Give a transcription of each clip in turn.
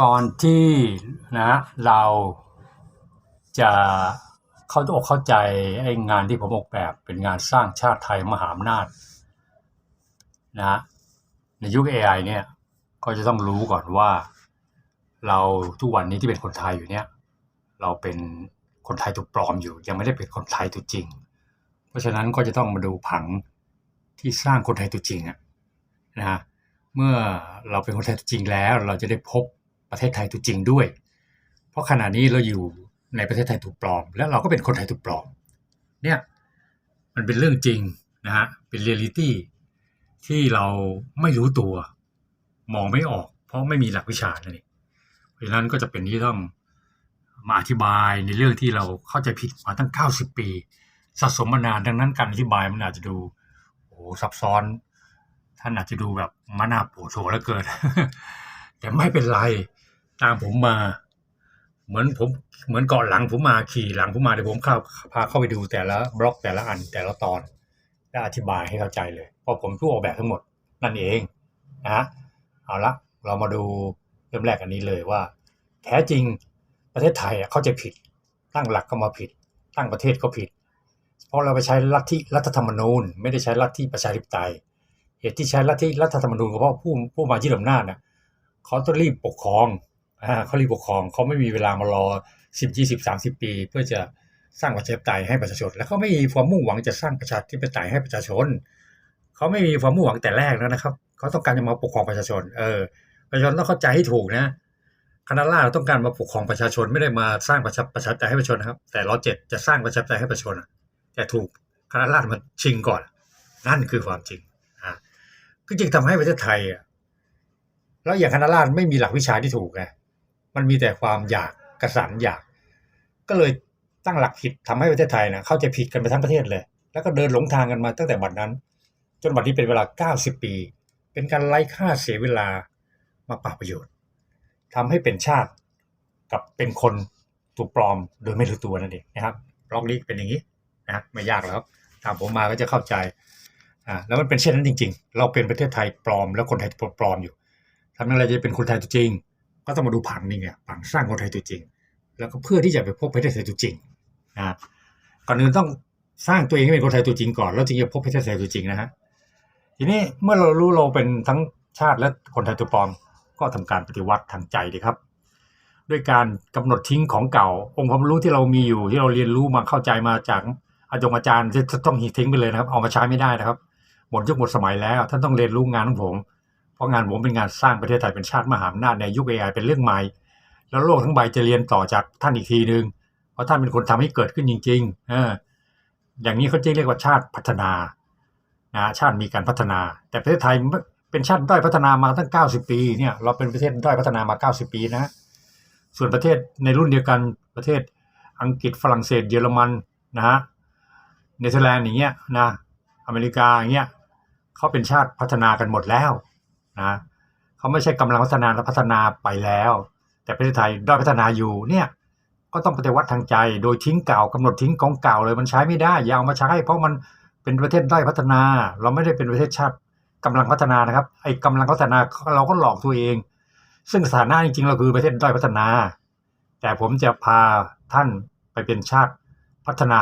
ก่อนที่นะเราจะเข้าอกเข้าใจไอ้งานที่ผมออกแบบเป็นงานสร้างชาติไทยมหาอำนาจนะฮะในยุค AI เนี่ยก็จะต้องรู้ก่อนว่า เราทุกวันนี้ที่เป็นคนไทยอยู่เนี่ย เราเป็นคนไทยตัวปลอมอยู่ ยังไม่ได้เป็นคนไทยตัวจริง เพราะฉะนั้นก็จะต้องมาดูผังที่สร้างคนไทยตัวจริงอะนะฮะเมื่อเราเป็นคนไทยตัวจริงแล้ว เราจะได้พบ ประเทศไทยตัวจริงด้วย เพราะขณะนี้เราอยู่ในประเทศไทยถูกปลอม และเราก็เป็นคนไทยถูกปลอม เนี่ยมันเป็นเรื่องจริงนะฮะเป็นเรียลิตี้ที่เราไม่รู้ตัว มองไม่ออก เพราะไม่มีหลักวิชานั่นเองเพราะฉะนั้นก็จะเป็นที่ต้องมาอธิบายในเรื่องที่เราเข้าใจผิดมาตั้ง 90 ปีสะสมมานานดังนั้นการอธิบายมันอาจจะดูโอ้โหซับซ้อน ท่านอาจจะดูแบบมานาปวดหัวแล้วเกินแต่ไม่เป็นไร ตามผมมา เหมือนผมเหมือนเกาะหลังผมมาขี่หลังผมมาเดี๋ยวผมเข้าพาเข้าไปดูแต่ละบล็อกแต่ละอันแต่ละตอนและอธิบายให้เข้าใจเลย เพราะผมผู้ออกแบบทั้งหมดนั่นเองนะฮะเอาละเรามาดูเริ่มแรกอันนี้เลยว่า แท้จริงประเทศไทยเขาใจผิด ตั้งหลักก็มาผิด ตั้งประเทศก็ผิด เพราะเราไปใช้ลัทธิรัฐธรรมนูญ ไม่ได้ใช้ลัทธิประชาธิปไตย เหตุที่ใช้ลัทธิรัฐธรรมนูญก็เพราะผู้ผู้มายึดอำนาจน่ะเขาต้องรีบปกครอง เขารีบปกครองเขาไม่มีเวลามารอสิบยี่สิบสามสิบปี เพื่อจะสร้างประชาธิปไตยให้ประชาชน และเขาไม่มีความมุ่งหวังจะสร้างประชาธิปไตยให้ประชาชนเขาไม่มีความมุ่งหวังแต่แรกแล้วนะครับเขาต้องการจะมาปกครองประชาชน เออ ประชาชนต้องเข้าใจให้ถูกนะคณะราษฎรต้องการมาปกครองประชาชนไม่ได้มาสร้างประชาประชาธิปไตยให้ประชาชนครับแต่ร้อเจ็ดจะสร้างประชาธิปไตยให้ประชาชนแต่ถูกคณะราษฎรมันชิงก่อน นั่นคือความจริงอ่าก็จึงทำให้ประเทศไทยอะแล้วอย่างคณะราษฎรไม่มีหลักวิชาที่ถูกไง มันมีแต่ความอยากกระสันอยาก ก็เลยตั้งหลักผิดทำให้ประเทศไทยนะเข้าใจผิดกันไปทั้งประเทศเลย แล้วก็เดินหลงทางกันมาตั้งแต่บัดนั้น จนบัดนี้เป็นเวลา 90 ปี เป็นการไร้ค่าเสียเวลามาเปล่าประโยชน์ทำให้เป็นชาติกับเป็นคนถูกปลอมโดยไม่รู้ตัวนั่นเองนะครับบล็อกนี้เป็นอย่างนี้นะไม่ยากแล้วตามผมมาก็จะเข้าใจอ่าแล้วมันเป็นเช่นนั้นจริง ๆ เราเป็นประเทศไทยปลอม แล้วคนไทยปลอมอยู่ทำให้เรจะเป็นคนไทยตัวจริง ก็ต้องมาดูผังนี่ไงผังสร้างคนไทยตัวจริง แล้วก็เพื่อที่จะไปพบประเทศไทยตัวจริงนะก่อนอื่นต้องสร้างตัวเองให้เป็นคนไทยตัวจริงก่อน แล้วจึงจะพบประเทศไทยตัวจริงนะฮะทีนี้เมื่อเรารู้เราเป็นทั้งชาติและคนไทยตัวปลอมก็ทำการปฏิวัติทางใจดีครับ ด้วยการกำหนดทิ้งของเก่า องค์ความรู้ที่เรามีอยู่ที่เราเรียนรู้มาเข้าใจมาจากอาจารย์อาจารย์จะต้องทิ้งไปเลยนะครับ เอามาใช้ไม่ได้นะครับหมดยุคหมดสมัยแล้วท่านต้องเรียนรู้งานของผม เพราะงานผมเป็นงานสร้างประเทศไทยเป็นชาติมหาอำนาจในยุค AI เป็นเรื่องใหม่ แล้วโลกทั้งใบจะเรียนต่อจากท่านอีกทีหนึ่งเพราะท่านเป็นคนทำให้เกิดขึ้นจริงๆอออย่างนี้เขาจะเรียกว่าชาติพัฒนานะชาติมีการพัฒนา แต่ประเทศไทยเป็นชาติด้อยพัฒนามาตั้ง 90 ปีเนี่ยเราเป็นประเทศด้อยพัฒนามา 90 ปีนะ ส่วนประเทศในรุ่นเดียวกันประเทศอังกฤษฝรั่งเศสเยอรมันนะฮะเนเธอร์แลนด์อย่างเงี้ยนะอเมริกาอย่างเงี้ยเขาเป็นชาติพัฒนากันหมดแล้ว นะเขาไม่ใช่กำลังพัฒนาและพัฒนาไปแล้ว แต่ประเทศไทยด้อยพัฒนาอยู่เนี่ยก็ต้องปฏิวัติทางใจ โดยทิ้งเก่ากำหนดทิ้งของเก่าเลยมันใช้ไม่ได้อย่าเอามาใช้ เพราะมันเป็นประเทศด้อยพัฒนา เราไม่ได้เป็นประเทศชาติกำลังพัฒนานะครับไอ้กำลังพัฒนาเราก็หลอกตัวเอง ซึ่งสถานะจริงๆเราคือประเทศด้อยพัฒนา แต่ผมจะพาท่านไปเป็นชาติพัฒนา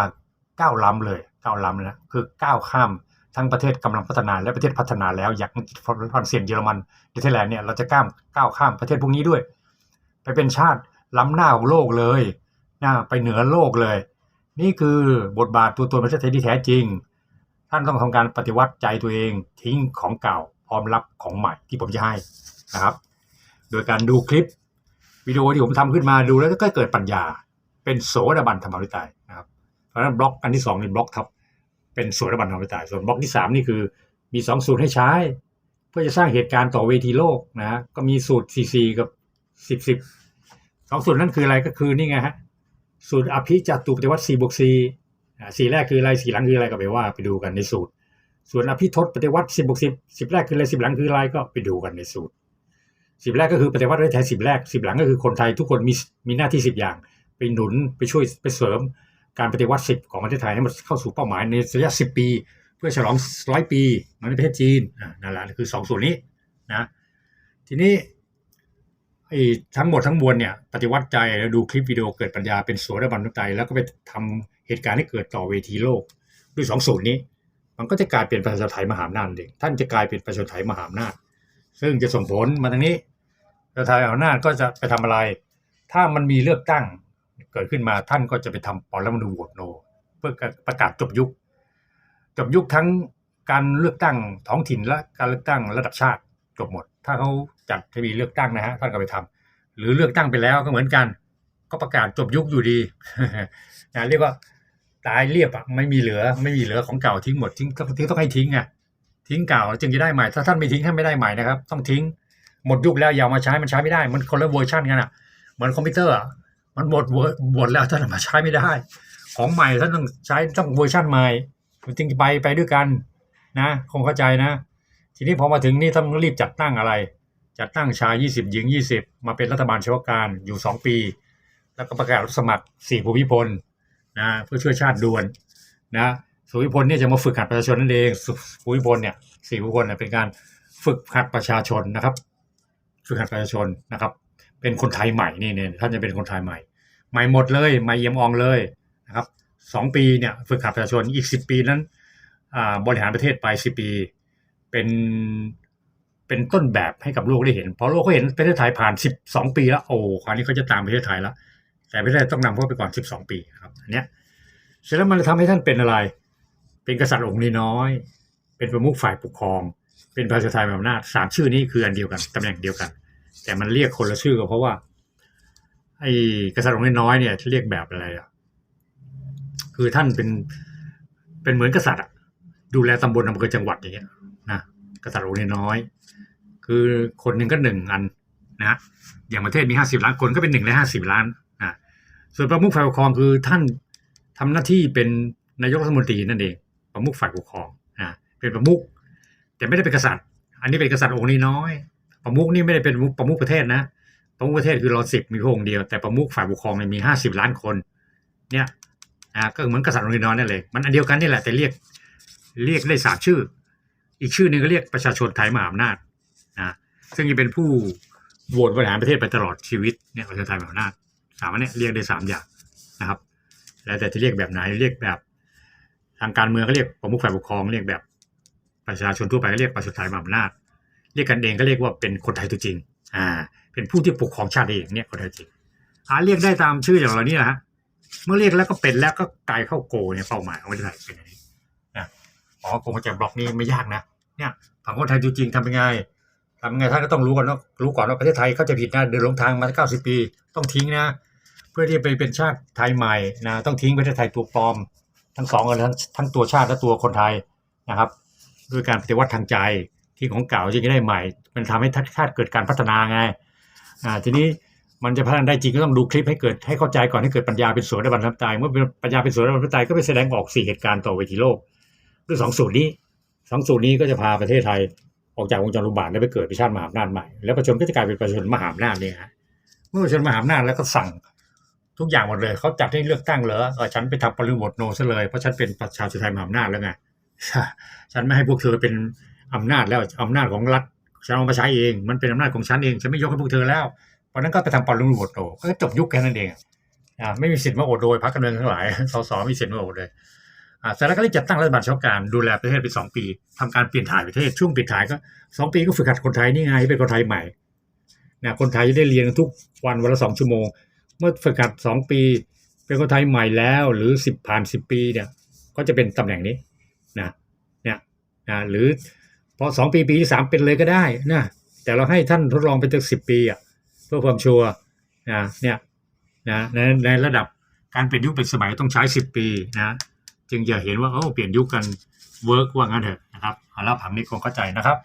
ก้าวล้ำเลยก้าวล้ำนะคือก้าวข้าม ทั้งประเทศกำลังพัฒนาและประเทศพัฒนาแล้วอย่างอังกฝรั่งเศสเยอรมันเนเธอร์แลนด์เนี่ยเราจะก้าวก้าวข้ามประเทศพวกนี้ด้วย ไปเป็นชาติล้ำหน้าของโลกเลยนะไปเหนือโลกเลย นี่คือบทบาทตัวตนประเทศไทยที่แท้จริง ท่านต้องทำการปฏิวัติใจตัวเองทิ้งของเก่าพร้อมรับของใหม่ที่ผมจะให้นะครับ โดยการดูคลิปวิดีโอที่ผมทำขึ้นมาดูแล้วก็เกิดปัญญา เป็นโสดาบันธรรมวิตายนะครับเพราะฉะนั้นบล็อกอันที่สองนี่บล็อกทับ เป็นโสดาบันธรรมวิตายส่วนบล็อกที่สามนี่คือมีสองสูตรให้ใช้ เพื่อจะสร้างเหตุการณ์ต่อเวทีโลกนะฮะก็มีสูตร CC กับสิบสิบสองสูตรนั้นคืออะไรก็คือนี่ไงฮะสูตรอภิจตุปฏิวัติ4บวก4สี่แรกคืออะไรสี่หลังคืออะไรก็ไปว่าไปดูกันในสูตร ส่วนอภิทศปฏิวัติ10บวก10 10 แรกคืออะไร10 หลังคืออะไรก็ไปดูกันในสูตรสิบแรกก็คือปฏิวัติประเทศไทยสิบแรกสิบหลังก็คือคนไทยทุกคนมีมีหน้าที่สิบอย่าง ไปหนุนไปช่วยไปเสริม การปฏิวัติสิบของประเทศไทยให้มันเข้าสู่เป้าหมายในระยะสิบปี เพื่อฉลองร้อยปีในประเทศจีนนั่นแหละคือสองส่วนนี้นะทีนี้ทั้งหมดทั้งมวลเนี่ยปฏิวัติใจแล้วดูคลิปวิดีโอเกิดปัญญาเป็นโสดาบันใจ แล้วก็ไปทำเหตุการณ์ให้เกิดต่อเวทีโลกด้วยสองสูตรนี้ มันก็จะกลายเป็นประชาชนไทยมหาอำนาจเองท่านจะกลายเป็นประชาชนไทยมหาอำนาจซึ่งจะส่งผลมาทางนี้ประชาชนไทยมหาอำนาจก็จะไปทำอะไร ถ้ามันมีเลือกตั้ง เกิดขึ้นมาท่านก็จะไปทำปรรัฐมนูญโหวตโน เพื่อประกาศจบยุค จบยุคทั้งการเลือกตั้งท้องถิ่นและการเลือกตั้งระดับชาติจบหมด ถ้าเขาจัดทวีเลือกตั้งนะฮะท่านก็ไปทำหรือเลือกตั้งไปแล้วก็เหมือนกัน ก็ประกาศจบยุคอยู่ดีนะเรียกว่าตายเรียบอะไม่มีเหลือไม่มีเหลือของเก่าทิ้งหมดทิ้งทิ้งต้องให้ทิ้งอะทิ้งเก่าจึงจะได้ใหม่ ถ้าท่านไม่ทิ้งท่านไม่ได้ใหม่นะครับ ต้องทิ้งหมดยุคแล้วอย่าเอามาใช้มันใช้ไม่ได้ มันคนละเวอร์ชันกันอะเหมือนคอมพิวเตอร์อะ มันหมดเวอร์หมดแล้วท่านเอามาใช้ไม่ได้ ของใหม่ท่านต้องใช้ต้องเวอร์ชันใหม่มันจึงไปไปด้วยกันนะคงเข้าใจนะ ทีนี้พอมาถึงนี่ต้องรีบจัดตั้งอะไร จัดตั้งชาย 20 หญิง 20 มาเป็นรัฐบาลเฉพาะการอยู่ 2 ปี แล้วก็ประกาศรับสมัคร 4 ภูมิพลนะเพื่อช่วยชาติด่วนนะภูมิพลเนี่ยจะมาฝึกหัดประชาชนนั่นเองสุภูมิพลเนี่ยสี่ภูมิพลเนี่ยเป็นการฝึกหัดประชาชนนะครับ ฝึกหัดประชาชนนะครับ เป็นคนไทยใหม่นี่เนี่ยท่านจะเป็นคนไทยใหม่ ใหม่หมดเลยใหม่เยี่ยมอองเลยนะครับสองปีเนี่ยฝึกหัดประชาชนอีกสิบปีนั้นอ่าบริหารประเทศไปสิบปี เป็นเป็นต้นแบบให้กับโลกได้เห็นเพราะโลกเขาเห็นประเทศไทยผ่านสิบสองปีแล้วโอ้คราวนี้เขาจะตามประเทศไทยแล้วแต่ประเทศไทยต้องนำเขาไปก่อนสิบสองปีครับอันเนี้ยเสร็จแล้วมันจะทำให้ท่านเป็นอะไร เป็นกษัตริย์องค์น้อย เป็นประมุขฝ่ายปกครอง เป็นประชาธิปไตยอำนาจสามชื่อนี้คืออันเดียวกันตำแหน่งเดียวกัน แต่มันเรียกคนละชื่อก็เพราะว่า ไอ้กษัตริย์องค์น้อยเนี่ยเรียกแบบอะไรอะคือท่านเป็นเป็นเหมือนกษัตริย์อะดูแลตำบลอำเภอจังหวัดอย่างเงี้ยนะกษัตริย์องค์น้อย คือคนหนึ่งก็หนึ่งอันนะอย่างประเทศมีห้าสิบล้านคนก็เป็นหนึ่งในห้าสิบล้านนะส่วนประมุขฝ่ายปกครองคือท่านทำหน้าที่เป็นนายกรัฐมนตรีนั่นเองประมุขฝ่ายปกครองนะเป็นประมุขแต่ไม่ได้เป็นกษัตริย์ อันนี้เป็นกษัตริย์องค์น้อย ประมุขนี่ไม่ได้เป็นประมุขประเทศนะประมุขประเทศคือรอสิบมีพระองค์เดียวแต่ประมุขฝ่ายปกครองมีห้าสิบล้านคน เนี่ยอ่าก็เหมือนกษัตริย์องค์น้อยนั่นเลยมันอันเดียวกันนี่แหละแต่เรียกเรียกได้สามชื่อ อีกชื่อหนึ่งก็เรียกประชาชนไทยมหาอำนาจนะซึ่งจะเป็นผู้โหวตบริหารประเทศไปตลอดชีวิตเนี่ยประชาชนไทยมหาอำนาจสามอันนี่ยเรียกได้สามอย่างนะครับ แล้วแต่จะเรียกแบบไหนเรียกแบบ ทางการเมืองก็เรียกประมุขฝ่ายปกครองเรียกแบบประชาชนทั่วไปก็เรียกประชาชนไทยมหาอำนาจ เรียกกันเองก็เรียกว่าเป็นคนไทยตัวจริง อ่า เป็นผู้ที่ปกครองชาติเองเนี่ยคนไทยจริงหาเรียกได้ตามชื่ออย่างเรานี่แหละฮะเมื่อเรียกแล้วก็เป็นแล้วก็กลายเข้าโกเนี่ยเป้าหมายของประเทศไทยเป็นอย่างนี้นะอ๋อโกมาจากบล็อกนี้ไม่ยากนะเนี่ยผังคนไทยตัวจริงทำยังไงทำยังไงท่านก็ต้องรู้ก่อนว่ารู้ก่อนว่าประเทศไทยเขาจะผิดนะเดินหลงทางมาเก้าสิบปีต้องทิ้งนะ เพื่อที่จะไปเป็นชาติไทยใหม่นะต้องทิ้งประเทศไทยตัวปลอม ทั้งสองกันทั้งทั้งตัวชาติและตัวคนไทยนะครับด้วยการปฏิวัติทางใจ ที่ของเก่าจะได้ใหม่ มันทำให้ชาติเกิดการพัฒนาไงอ่าทีนี้มันจะพัฒนาได้จริงก็ต้องดูคลิปให้เกิดให้เข้าใจก่อนให้เกิดปัญญาเป็นโสดาบันทับใจเมื่อปัญญาเป็นโสดาบันทับใจก็ไปแสดงออกสี่เหตุการณ์ต่อเวทีโลกด้วยสองสูตรนี้สองสูตรนี้ก็จะพาประเทศไทยออกจากวงจรอุบาทและไปเกิดเป็นชาติมหาอำนาจใหม่แล้วประชาชนก็จะกลายเป็นประชาชนมหาอำนาจเนี่ยฮะเมื่อประชาชนมหาอำนาจแล้วก็สั่งทุกอย่างหมดเลยเขาจัดให้เลือกตั้งเหรอเออฉันไปทำปริวดโนซะเลยเพราะฉันเป็นประชาชนไทยมหาอำนาจแล้วไงฉันไม่ให้พวกเธอเป็น อำนาจแล้วอำนาจของรัฐฉันเอามาใช้เอง มันเป็นอำนาจของฉันเอง ฉันไม่ยกให้พวกเธอแล้ว เพราะนั้นก็ไปทำปริวดโนก็จบยุคแค่นั้นเองอ่าไม่มีสิทธิ์มาโอดโดยพรรคการเมืองทั้งหลาย สสมีสิทธิ์มาโอดเลยอ่าเสร็จแล้วก็ได้จัดตั้งรัฐบาลเฉพาะการดูแลประเทศไปสองปีทำการเปลี่ยนถ่ายประเทศ ช่วงเปลี่ยนถ่ายก็สองปีก็ฝึกหัดคนไทยนี่ไงให้เป็นคนไทยใหม่นะคนไทยจะได้เรียนทุกวันวันละสองชั่วโมง เมื่อฝึกหัดสองปี เป็นคนไทยใหม่แล้วหรือสิบผ่านสิบปีเนี่ย ก็จะเป็นตำแหน่งนี้นะเนี่ยนะหรือ พอสองปีปีที่สามเป็นเลยก็ได้นะแต่เราให้ท่านทดลองไปตั้งสิบปีอะเพื่อความชัวร์นะเนี่ยนะในในระดับการเปลี่ยนยุคเป็นสมัยต้องใช้สิบปีนะจึงจะเห็นว่าเออเปลี่ยนยุคกันเวิร์กว่างั้นเถอะนะครับเอาละผังนี้คงเข้าใจนะครับ